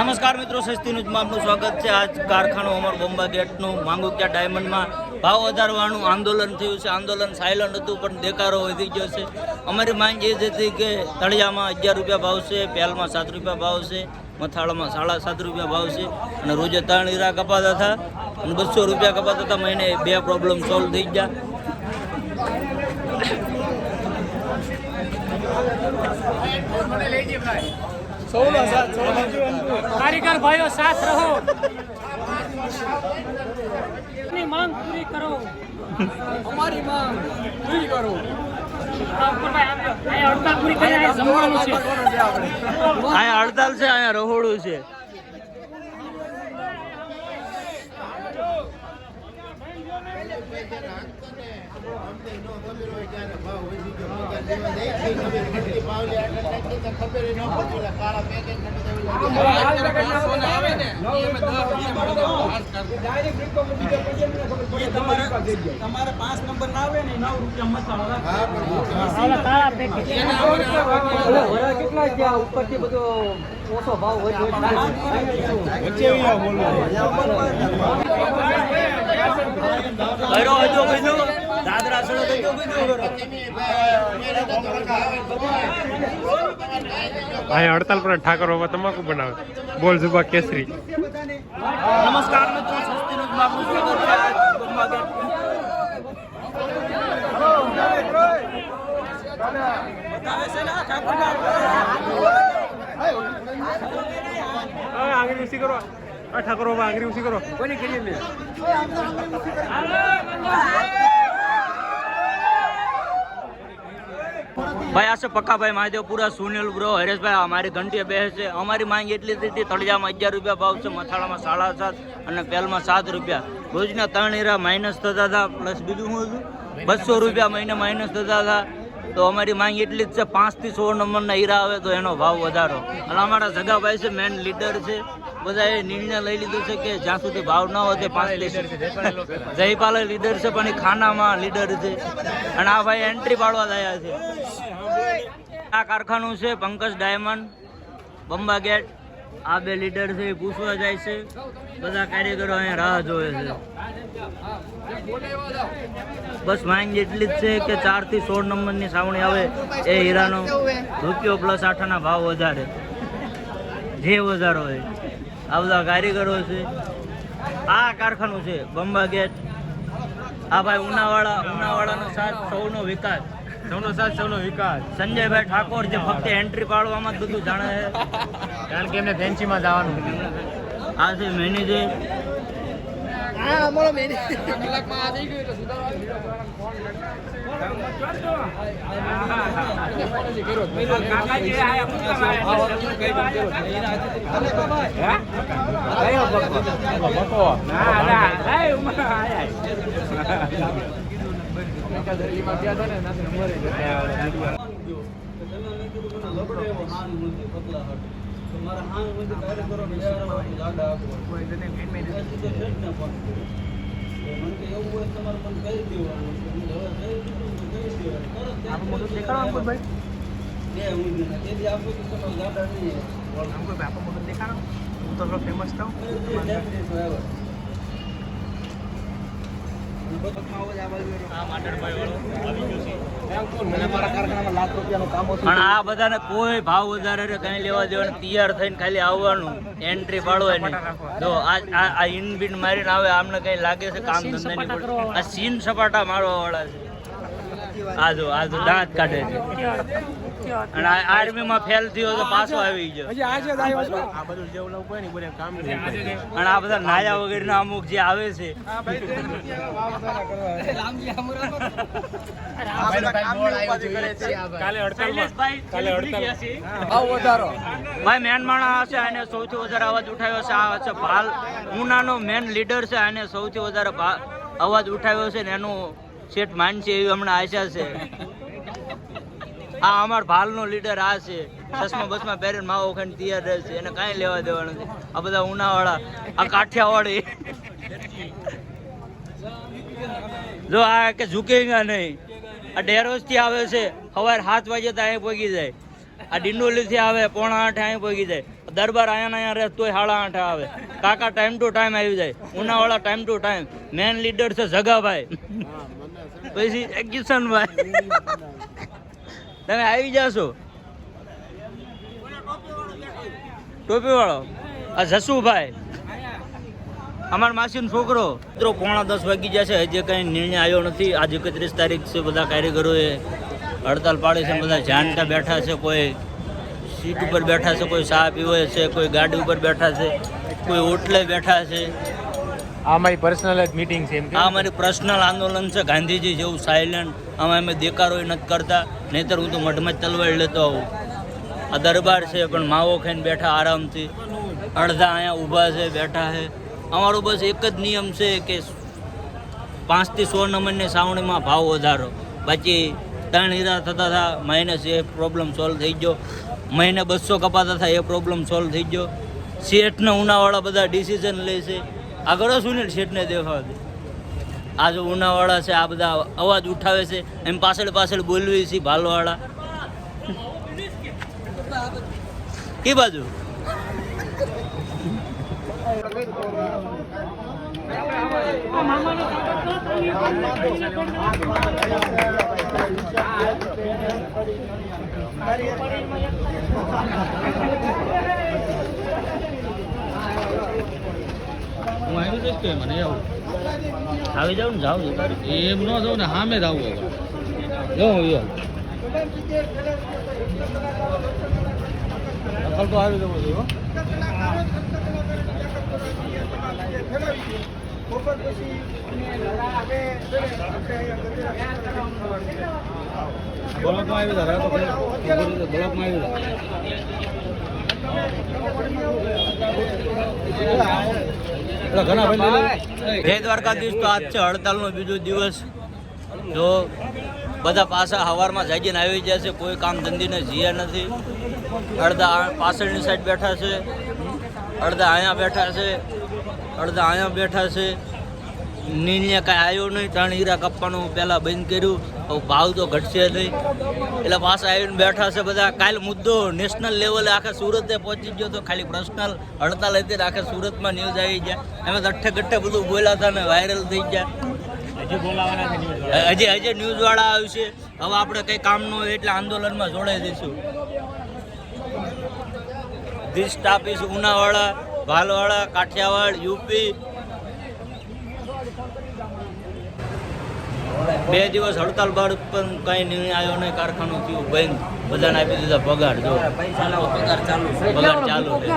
નમસ્કાર મિત્રો, સસ્તી ન્યૂઝમાં આપનું સ્વાગત છે. આજ કારખાનું અમર બોમ્બા ગેટનું માંગુકિયા ડાયમંડમાં ભાવ વધારવાનું આંદોલન થયું છે. આંદોલન સાયલન્ટ હતું, પણ દેકારો વધી ગયો છે. અમારી માંગ એ જ હતી કે તળિયામાં અગિયાર રૂપિયા ભાવ છે પેલમાં સાત રૂપિયા ભાવ છે, મથાળામાં સાડા સાત રૂપિયા ભાવ છે અને રોજે ત્રણ હીરા કપાતા હતા અને બસો રૂપિયા કપાતા હતા. મહિને બે પ્રોબ્લેમ સોલ્વ થઈ ગયા. કારીગર ભાઈઓ સાથ રહો. ની માંગ પૂરી કરો. અમારી માંગ પૂરી કરો. અહીંયા હડતાલ છે. અહીંયા હડતાલ છે અહીંયા રહોડું છે. તમારે પાંચ નંબર ના આવે ને નવ રૂપિયા કેટલા ગયા ઉપરથી બધો ઓછો ભાવ કર્યો અહીંયા હડતાલ પર ઠાકર બાબા તમાકુ બનાવે. બોલ જુબા કેસરી. નમસ્કાર મિત્રો સ્વાગત છે. આજ આંગળી ઊંચી કરો. આ ઠાકોર બાબા આંગળી ઊંચી કરો. કોની કરીએ મેં? ભાઈ, આ છે પક્કાભાઈ મહાદેવપુરા, સુનિલ બ્રો હરેશભાઈ અમારી ઘંટીએ બેસે છે. અમારી માંગ એટલી હતી, તળિયામાં અગિયાર રૂપિયા ભાવ છે, મથાળામાં સાડા સાત અને પેલમાં સાત રૂપિયા. રોજના ત્રણ હીરા માઇનસ થતા હતા પ્લસ બીજું શું હતું? બસો રૂપિયા મહિને માઇનસ થતા હતા. તો અમારી માંગ એટલી જ છે, પાંચથી સોળ નંબરના હીરા આવે તો એનો ભાવ વધારો. અને અમારા સગાભાઈ છે મેન લીડર છે. બધાએ નિર્ણય લઈ લીધો છે કે જ્યાં સુધી ભાવ ન હોય તે પાંચ જયપાલ લીડર છે પણ એ ખાનામાં લીડર છે. અને આ ભાઈ એન્ટ્રી પાડવા થયા છે. આ કારખાનું છે પંકજ ડાયમંડ બંબા ગેટ. આ બે લીડર છે એ પૂછવા જાય છે. બધા કાર્યકરો અહીંયા રાહ જોવે છે. બસ માંગ એટલી જ છે કે ચારથી સોળ નંબરની સાવણી આવે એ હીરાનો. રૂપિયો પ્લસ આઠાના ભાવ વધારે. જે વધારો હોય. આ બધા કારીગરો છે. આ કારખાનું છે બંબા ગેટ. આ ભાઈ ઉનાવાળા ઉનાવાળાનો સાથ સૌનો વિકાસ. સૌનો સાથ સૌનો વિકાસ. સંજયભાઈ ઠાકોર જે ફક્ત એન્ટ્રી પાડવામાં જ બધું જાણે છે. કારણ કે એમને ફેન્સીમાં જવાનું. આ છે મેનેજર કલાકમાં આ થઈ ગયું એટલે સુધારવા તમારા હાંગ મંદિર કાર્યક્રમ લેવાનો લાડા આપવો કોઈ તેને મેં મેં તો શેઠ ને ફોન કર્યો આપણું મોટું દેખાડો અંકુર ભાઈ બે હું તેથી આપું તો તમારું ગાડા નહીં અંકુર ભાઈ આપણું મોટું દેખાડો. હું તો ફેમસ થાઉં. બરાબર. આ માટણ ભાઈ વાળો આવી ગયો છે. પણ આ બધાને કોઈ ભાવ વધારે કઈ લેવા દેવાનું, તૈયાર થઈને ખાલી આવવાનું એન્ટ્રી પાડવાની જો, આ ઇન બિન મારીને આવે, આમને કઈ લાગે છે કામ ધંધા નહીં પણ આ સીન સપાટા મારવા વાળા છે આ જો દાંત કાઢે છે. અને આ આર્મીમાં ફેલ થયો તો પાછો આવી ગયો. હજી આજે જ આવ્યો છું. આ બધું જેવું લોકો હોય ને બધે કામ કરે અને આ બધા નાયા વગરના અમુક જે આવે છે. ભાઈ મેન માણસ છે આને સૌથી વધારે અવાજ ઉઠાવ્યો છે. આ છે ભાલ. ઉનાનો મેન લીડર છે આને સૌથી વધારે અવાજ ઉઠાવ્યો છે ને એનું શેઠ માન છે એવી હમણાં આશા છે. આ અમાર ભાલનો લીડર આ છે. ચશ્મા બસમાં પહેરીને માવો ખાઈને તૈયાર રહે છે. એને કાંઈ લેવા દેવાનું નથી. આ બધા ઉનાવાળા. આ કાઠિયાવાડી. જો આ કે ઝૂકેગા નહીં. આ ડેરોજથી આવે છે. સવારે સાત વાગે તો અહીં પહોંચી જાય. આ ડિંડોલીથી આવે પોણા આઠે અહીં પહોંચી જાય. દરબાર અહીંયા અહીંયા રહે તોય સાડા આઠે આવે. કાકા ટાઈમ ટુ ટાઈમ આવી જાય. ઉનાવાળા time to time man leader છે જગાભાઈ. પછી કિશનભાઈ તમે આવી જાશો? ટોપી વાળો આ જસુભાઈ. અમારા માસીનો છોકરો. મિત્રો, પોણા દસ વાગી જશે હજી કંઈ નિર્ણય આવ્યો નથી. આજે એકત્રીસ તારીખ છે. બધા કારીગરોએ હડતાલ પાડી છે. બધા જાણતા બેઠા છે. કોઈ સીટ ઉપર બેઠા છે. કોઈ ચા પીવે છે. કોઈ ગાડી ઉપર બેઠા છે. કોઈ ઓટલે બેઠા છે. આ મારી પર્સનલ જ મીટિંગ છે એમ આ અમારી પર્સનલ આંદોલન છે, ગાંધીજી જેવું સાયલન્ટ આમાં અમે દેકારો નથી કરતા, નહીતર હું તો મઢમાં તલવાડ લેતો આવું. આ દરબાર છે, પણ માવો ખાઈને બેઠા આરામથી. અડધા અહીંયા ઊભા છે, બેઠા છે. અમારો બસ એક જ નિયમ છે કે પાંચથી સો નંબરની સાવણીમાં ભાવ વધારો. બાકી ત્રણ હીરા થતા હતા માઇનસ એ પ્રોબ્લેમ સોલ્વ થઈ ગયો. મહિને બસો કપાતા હતા એ પ્રોબ્લેમ સોલ્વ થઈ ગયો. શેઠને ઉનાવાળા બધા ડિસિઝન લે છે. આગળ સુનિલ શેઠને દેખાવા દે આ જો ઉનાવાળા છે, આ બધા અવાજ ઉઠાવે છે, એમ પાછળ પાછળ બોલવી છે ભાલવાળા. કી બાજુ? મામાનો હું આવી જઈશ કે મને આવું. આવી જાવ ને જાવ એમ ન જાઉં ને સામે જ આવું જો હું યો દખલ તો આવી જવો હો. બ્લોકમાં આવી જા રાતો બ્લોકમાં આવી જા. જય દ્વારકાધીશ. તો આજ છે હડતાલનો બીજો દિવસ. જો બધા પાછા હવારમાં જાગીને આવી ગયા છે. કોઈ કામ ધંધીને જીયા નથી. અડધા પાછળની સાઈડ બેઠા છે. અડધા અહીંયા બેઠા છે. અડધા અહીંયા બેઠા છે. નિર્ણય કાંઈ આવ્યો નહીં. ત્રણ હીરા કાપવાનું પહેલાં બંધ કર્યું. ભાવ તો ઘટશે નહીં. એટલે પાછા આવીને બેઠા છે બધા. કાલ મુદ્દો નેશનલ લેવલે આખા સુરતે પહોંચી ગયો તો ખાલી પર્સનલ હડતાલ હતી આખા સુરતમાં ન્યૂઝ આવી ગયા. એમાં તો અઠ્ઠે ગઠ્ઠે બધું બોલ્યા હતા ને વાયરલ થઈ ગયા. હજી હજી ન્યૂઝવાળા આવશે. હવે આપણે કંઈ કામ ન હોય એટલે આંદોલનમાં જોડાઈ દઈશું ધીસ સ્ટાફ ઉનાવાળા ભાલવાળા કાઠિયાવાડ યુપી બે દિવસ હડતાલ બાદ પણ કઈ નિર્ણય આવ્યો નહીં કારખાનું થયું બંધ. બધાને આપી દીધા પગાર જો. પગાર ચાલુ પગાર ચાલુ છે.